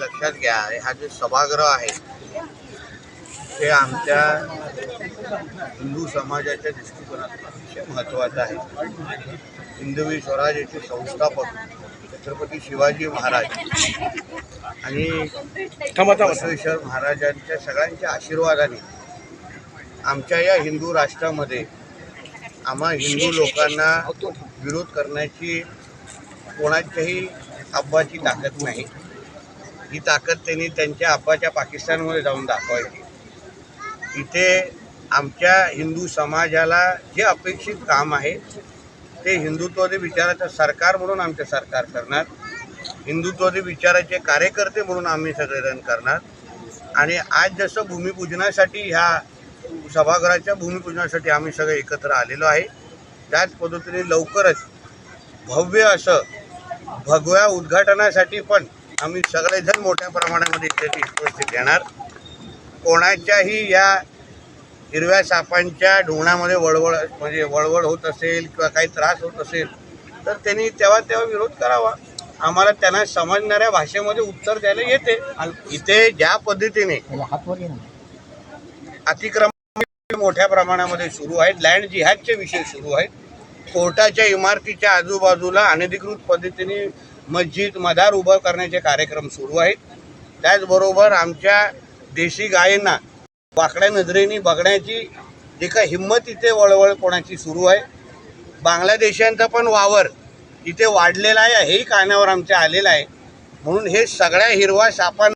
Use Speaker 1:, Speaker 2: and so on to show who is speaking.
Speaker 1: लक्षात घ्या. हा जो सभागृह आहे ते आमच्या हिंदू समाजाच्या दृष्टिकोनातून अतिशय महत्त्वाचं आहे. हिंदवी स्वराज्याचे संस्थापक छत्रपती शिवाजी महाराज आणि बसवेश्वर महाराजांच्या सगळ्यांच्या आशीर्वादाने आमच्या या हिंदू राष्ट्रामध्ये आम्हा हिंदू लोकांना विरोध करण्याची कोणाच्याही अब्बाची ताकद नाही. ही ताकद त्यांनी त्यांच्या आपाच्या पाकिस्तानमध्ये जाऊन दाखवायची. इथे आमच्या हिंदू समाजाला जे अपेक्षित काम आहे ते हिंदुत्वादी विचाराचं सरकार म्हणून आमचे सरकार करणार. हिंदुत्वादी विचाराचे कार्यकर्ते म्हणून आम्ही सगळेजण करणार. आणि आज जसं भूमिपूजनासाठी ह्या सभागृहाच्या भूमिपूजनासाठी आम्ही सगळे एकत्र आलेलो आहे त्याच पद्धतीने लवकरच भव्य असं भगव्या उद्घाटनासाठी पण आम्ही सगळेजण मोठ्या प्रमाणामध्ये इथे उपस्थित येणार कोणाच्याही या हिरव्या सापांच्या ढोंगणामध्ये वळवळ म्हणजे वळवळ होत असेल किंवा काही त्रास होत असेल तर त्यांनी तेव्हा तेव्हा विरोध करावा. आम्हाला त्यांना समजणाऱ्या भाषेमध्ये उत्तर द्यायला येते. आणि इथे ज्या पद्धतीने अतिक्रमण मोठ्या प्रमाणामध्ये सुरू आहेत लँड जिहादचे विषय सुरू आहेत. कोर्टाच्या इमारतीच्या आजूबाजूला अनधिकृत पद्धतीने मस्जिद मदार उभं करण्याचे कार्यक्रम सुरू आहेत. त्याचबरोबर आमच्या देशी गायींना वाकड्या नजरेने बघण्याची जे का हिंमत इथे वळवळ कोणाची सुरू आहे. बांगलादेशांचा पण वावर इथे वाढलेला आहे हेही कानावर आमच्या आलेलं आहे. म्हणून हे सगळ्या हिरवा सापांना